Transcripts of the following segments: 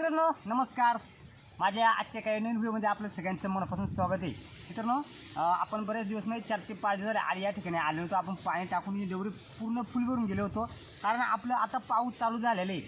मित्रांनो नमस्कार. माझ्या आजच्या काही नवीन व्हिडिओमध्ये आपलं सगळ्यांचं मनापासून स्वागत आहे. मित्रांनो आपण बरेच दिवस म्हणजे चार ते पाच दिवस झाले या ठिकाणी आलो होतो. आपण पाणी टाकून ही पूर्ण फुल भरून गेलो होतो. कारण आपलं आता पाऊस चालू झालेलं आहे.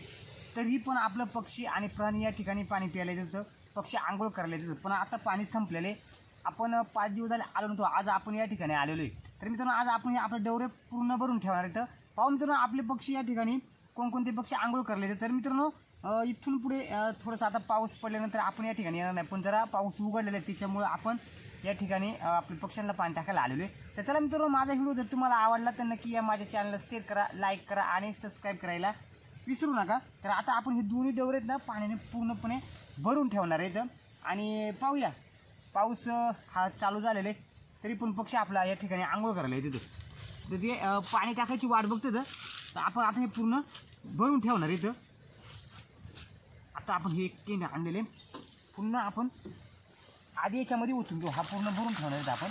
तरी पण आपलं पक्षी आणि प्राणी या ठिकाणी पाणी प्यायला येत होतं. पक्षी आंघोळ करायला येत होतं. पण आता पाणी संपलेलं आहे. आपण पाच दिवस झाले आलो नव्हतो. आज आपण या ठिकाणी आलेलो आहे. तर मित्रांनो आज आपण आपलं आपले पूर्ण भरून ठेवणार आहेत पाहून मित्रांनो आपले पक्षी या ठिकाणी कोणकोणते पक्षी आंघोळ करले येतं तर मित्रांनो अ, इथून पुढे अ, थोडंसं आता पाऊस पडल्यानंतर आपण या ठिकाणी येणार नाही. पण जरा पाऊस उघडलेला आहे त्याच्यामुळं आपण या ठिकाणी अ, आपल्या पक्ष्यांना पाणी टाकायला आलेलो आहे. तर चला मित्रांनो माझा व्हिडिओ जर तुम्हाला आवडला तर नक्की या माझ्या चॅनलला शेअर करा लाईक करा आणि सबस्क्राईब करायला विसरू नका. तर आता आपण हे दोन्ही डोर आहेत ना पाण्याने पूर्णपणे भरून ठेवणार आहेत. आणि पाहूया. पाऊस अ, हा चालू झालेला आहे. तरी पण पक्षी आपला या ठिकाणी आंघोळ करायला येते तर ते अ, पाणी टाकायची वाट बघतात. तर आपण आता हे पूर्ण भरून ठेवणार इथं आता आपण हे केंद्र आणलेले. पुन्हा आपण आधी याच्यामध्ये ओतून घेऊ हा पूर्ण भरून ठेवणार आहेत आपण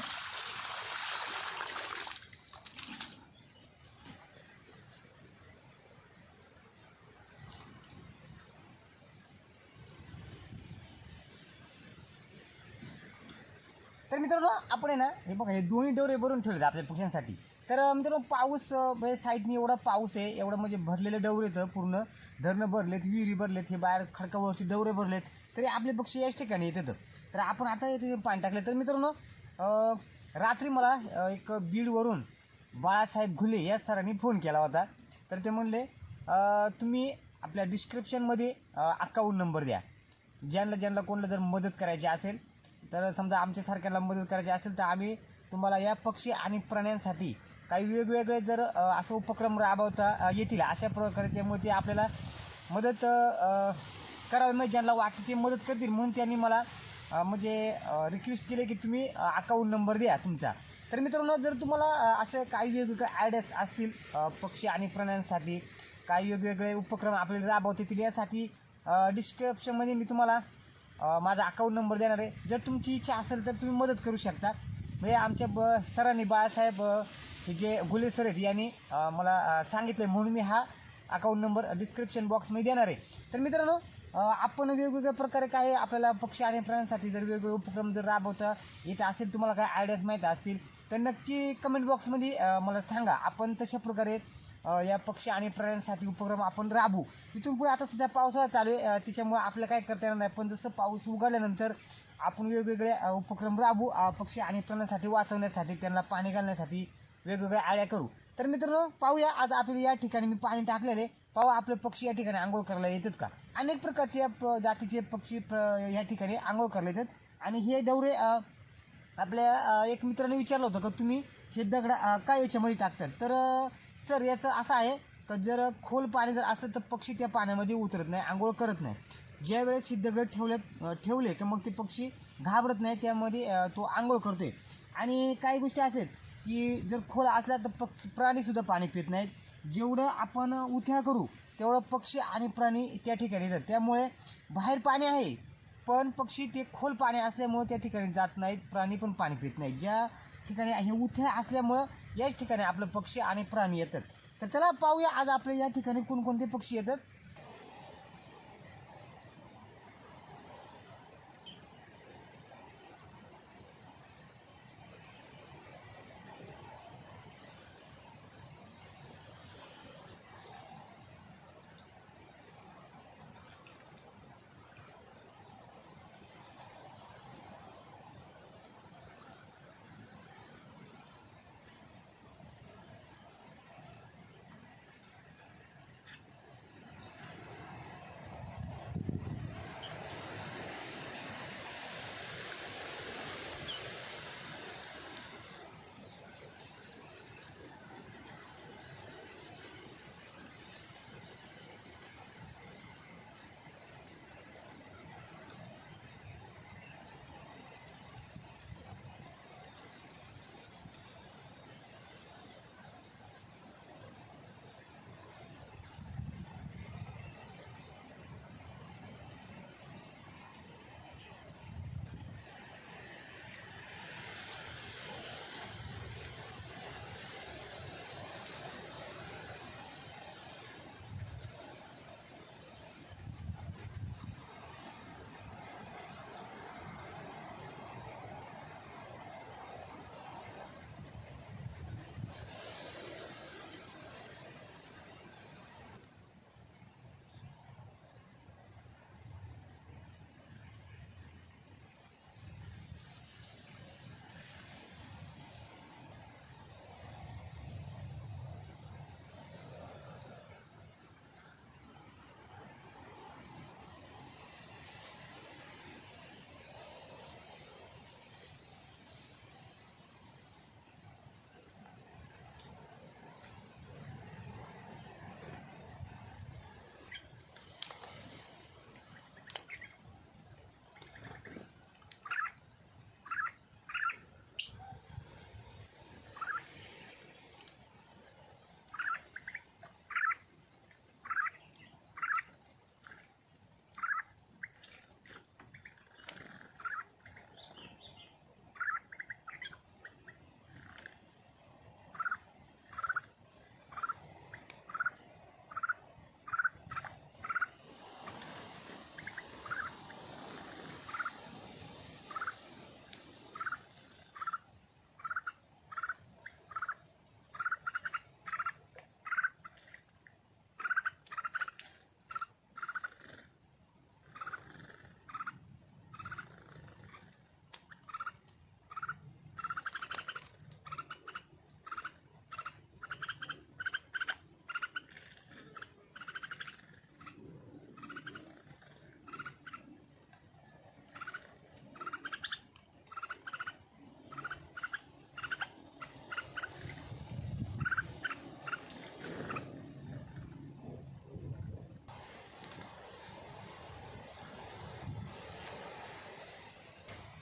तर मित्रांनो आपण आहे ना हे बघा हे दोन्ही डोरे भरून ठेवलेत आपल्या पक्ष्यांसाठी. तर मित्रांनो पाऊस म्हणजे साईडने एवढा पाऊस आहे एवढं म्हणजे भरलेले डवरे तर पूर्ण धरणं भरलेत विहिरी भरलेत हे बाहेर खडकावरचे डवरे भरलेत. तरी आपले पक्षी याच ठिकाणी येतात. तर आपण आता येथे पाणी टाकले तर मित्रांनो रात्री मला एक बीडवरून बाळासाहेब घुले या सरांनी फोन केला होता. तर ते म्हणले तुम्ही आपल्या डिस्क्रिप्शनमध्ये अकाउंट नंबर द्या. ज्यांना ज्यांना कोणाला जर मदत करायची असेल तर समजा आमच्यासारख्याला मदत करायची असेल तर आम्ही तुम्हाला या पक्षी आणि प्राण्यांसाठी काही वेगवेगळे जर असं उपक्रम राबवता येतील अशा प्रकारे त्यामुळे ते आपल्याला मदत करावी. म्हणजे ज्यांना वाटते ते मदत करतील. म्हणून त्यांनी मला म्हणजे रिक्वेस्ट केले की तुम्ही अकाउंट नंबर द्या तुमचा. तर मित्रांनो जर तुम्हाला असे काही वेगवेगळे आयडियाज असतील पक्षी आणि प्राण्यांसाठी काही वेगवेगळे उपक्रम आपल्याला राबवता येतील यासाठी डिस्क्रिप्शनमध्ये मी तुम्हाला माझा अकाउंट नंबर देणार आहे. जर तुमची इच्छा असेल तर तुम्ही मदत करू शकता. म्हणजे आमच्या ब सरांनी बाळासाहेब हे जे गुले सर आहेत यांनी मला अ, सांगितलं म्हणून मी हा अकाउंट नंबर डिस्क्रिप्शन बॉक्समध्ये देणार आहे. तर मित्रांनो आपण वेगवेगळ्या प्रकारे काय आपल्याला पक्षी आणि प्राण्यांसाठी जर वेगवेगळे उपक्रम जर राबवता येत असतील तुम्हाला काय आयडियाज माहीत असतील तर नक्की कमेंट बॉक्समध्ये मला सांगा. आपण तशा प्रकारे या पक्षी आणि प्राण्यांसाठी उपक्रम आपण राबू इथून पुढे आता सध्या पावसाळा चालू आहे. अ, त्याच्यामुळे आपलं काय करता येणार नाही. पण जसं पाऊस उघडल्यानंतर आपण वेगवेगळे उपक्रम राबू पक्षी आणि प्राण्यांसाठी वाचवण्यासाठी त्यांना पाणी घालण्यासाठी वेगवेगळ्या आळ्या करू. तर मित्रांनो पाहूया. आज आपल्याला या ठिकाणी मी पाणी टाकलेले पाहू आपले पक्षी या ठिकाणी आंघोळ करायला येतात का? अनेक प्रकारचे या प- जातीचे पक्षी प्र- या ठिकाणी आंघोळ करायला येतात. आणि हे डवरे आपल्या अ, एक मित्राने विचारलं होतं का तुम्ही हे दगड अ, काय याच्यामध्ये टाकतात? तर अ, सर याचं असं आहे का जर खोल पाणी जर असलं तर पक्षी त्या पाण्यामध्ये उतरत नाही आंघोळ करत नाही. ज्या वेळेस हे दगड ठेवले की मग ते पक्षी घाबरत नाही त्यामध्ये तो आंघोळ करतोय. आणि काही गोष्टी असेल की जर खोल असला तर पक्ष प्राणीसुद्धा पाणी पित नाहीत. जेवढं आपण उथ्या करू तेवढं पक्षी आणि प्राणी त्या ठिकाणी येतात त्यामुळे बाहेर पाणी आहे पण पक्षी ते खोल पाणी असल्यामुळं त्या ठिकाणी जात नाहीत प्राणी पण पाणी पित नाहीत. ज्या ठिकाणी हे उथ्या असल्यामुळं याच ठिकाणी आपलं पक्षी आणि प्राणी येतात. तर चला पाहूया आज आपल्या या ठिकाणी कोणकोणते पक्षी येतात.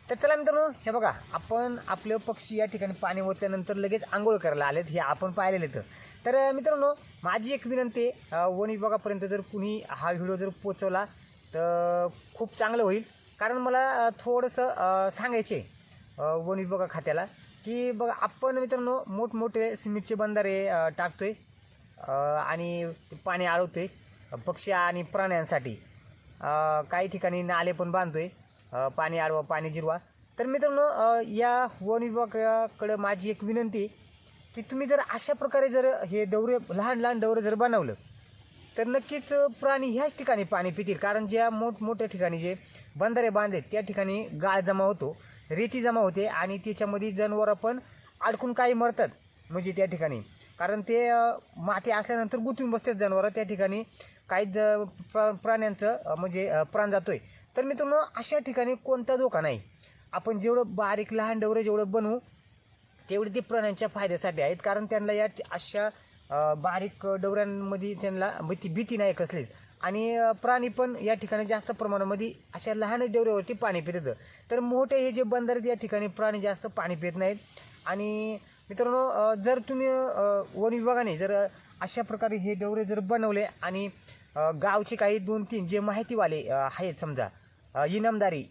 तर चला मित्रांनो हे बघा आपण आपलं पक्षी या ठिकाणी पाणी ओतल्यानंतर लगेच आंघोळ करायला आलेत हे आपण पाहिलेलं तर तर मित्रांनो माझी एक विनंती वन विभागापर्यंत जर कुणी हा व्हिडिओ जर पोचवला तर खूप चांगलं होईल. कारण मला थोडंसं सांगायचे वन विभागा खात्याला की बघा आपण मित्रांनो मोठमोठे सिमेंटचे बंधारे टाकतो आहे आणि पाणी आळवतो आहे पक्षी आणि प्राण्यांसाठी. काही ठिकाणी नाले पण बांधतो आहे पाणी आडवा पाणी जिरवा. तर मित्रांनो या वन विभागाकडं माझी एक विनंती की तुम्ही जर अशा प्रकारे जर हे डवरे लहान लहान डवरे जर बनवलं तर नक्कीच प्राणी ह्याच ठिकाणी पाणी पितील. कारण ज्या मोठमोठ्या ठिकाणी जे बंधारे बांधलेत त्या ठिकाणी गाळ जमा होतो रेती जमा होते आणि त्याच्यामध्ये जनावरं पण अडकून काही मरतात म्हणजे त्या ठिकाणी. कारण ते माती असल्यानंतर गुंतून बसतात जनावरं त्या ठिकाणी काही ज प्राण्यांचं म्हणजे प्राण प्राण जातोय. तर मित्रांनो अशा ठिकाणी कोणता धोका नाही. आपण जेवढं बारीक लहान डवरे जेवढं बनवू तेवढे ते प्राण्यांच्या फायद्यासाठी आहेत. कारण त्यांना या अशा बारीक डवऱ्यांमध्ये त्यांना म्हणजे भीती भीती नाही कसलीच. आणि प्राणी पण या ठिकाणी जास्त प्रमाणामध्ये अशा लहान डवऱ्यावरती पाणी पित येतं तर मोठे हे जे बंदर आहेत, या ठिकाणी प्राणी जास्त पाणी पित नाहीत. आणि मित्रांनो जर तुम्ही वन विभागाने जर अशा प्रकारे हे डवरे जर बनवले आणि गावचे काही दोन तीन जे माहितीवाले आहेत समजा इनामदारी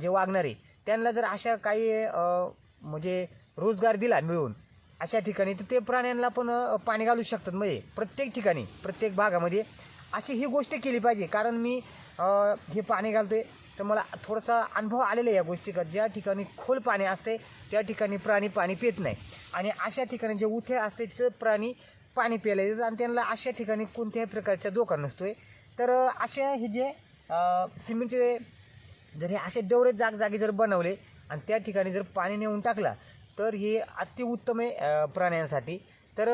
जे वागणारे त्यांना जर अशा काही म्हणजे रोजगार दिला मिळून अशा ठिकाणी तर ते प्राण्यांना पण पाणी घालू शकतात. म्हणजे प्रत्येक ठिकाणी प्रत्येक भागामध्ये अशी ही गोष्ट केली पाहिजे. कारण मी हे पाणी घालतोय तर मला थोडासा अनुभव आलेला आहे या गोष्टी का ज्या ठिकाणी खोल पाणी असते त्या ठिकाणी प्राणी पाणी पित नाही. आणि अशा ठिकाणी जे उथे असते तिथं प्राणी पाणी प्यायला. येतात आणि त्यांना अशा ठिकाणी कोणत्याही प्रकारचा धोका नसतोय. तर अशा हे जे सिमेंटचे जर हे असे डवरे जागजागी जर बनवले आणि त्या ठिकाणी जर पाणी नेऊन टाकला तर हे अतिउत्तम आहे प्राण्यांसाठी. तर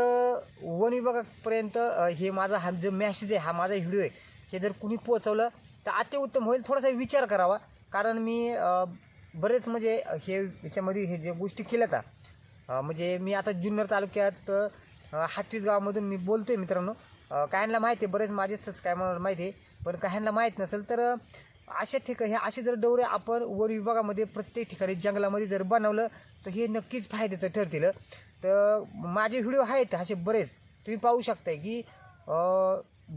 वन विभागापर्यंत हे माझा हा जो मॅसेज आहे हा माझा व्हिडिओ आहे हे जर कुणी पोचवलं तर अतिउत्तम होईल. थोडासा विचार करावा. कारण मी बरेच म्हणजे हे याच्यामध्ये हे जे गोष्टी केल्या का म्हणजे मी आता जुन्नर तालुक्यात हातवीस गावामधून मी बोलतोय मित्रांनो. काहींना माहिती आहे बरेच माझे सबस्क्रायबर माहिती आहे पण काहींना माहीत नसेल तर अशा ठिकाणी हे असे जर डवरे आपण वन विभागामध्ये प्रत्येक ठिकाणी जंगलामध्ये जर बनवलं तर हे नक्कीच फायद्याचं ठरतील. तर माझे व्हिडिओ आहेत असे बरेच. तुम्ही पाहू शकताय की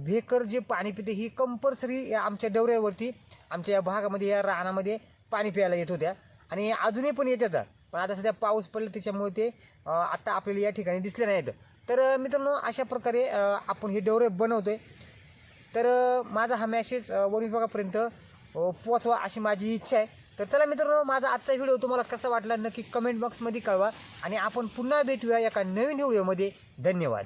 भेकर जे पाणी पिते ही कंपल्सरी या आमच्या डवऱ्यावरती आमच्या या भागामध्ये या रानामध्ये पाणी प्यायला येत होत्या. आणि अजूनही पण येत येतात पण आता सध्या पाऊस पडला त्याच्यामुळे ते आत्ता आता आपल्याला या ठिकाणी दिसले नाहीत. तर मित्रांनो अशा प्रकारे आपण हे डवरे बनवतोय. तर माझा हा मॅसेज वन विभागापर्यंत पोचवा अशी माझी इच्छा आहे. तर चला मित्रांनो माझा आजचा व्हिडिओ तुम्हाला कसा वाटला नक्की कमेंट बॉक्समध्ये कळवा. आणि आपण पुन्हा भेटूया एका नवीन व्हिडिओमध्ये. धन्यवाद.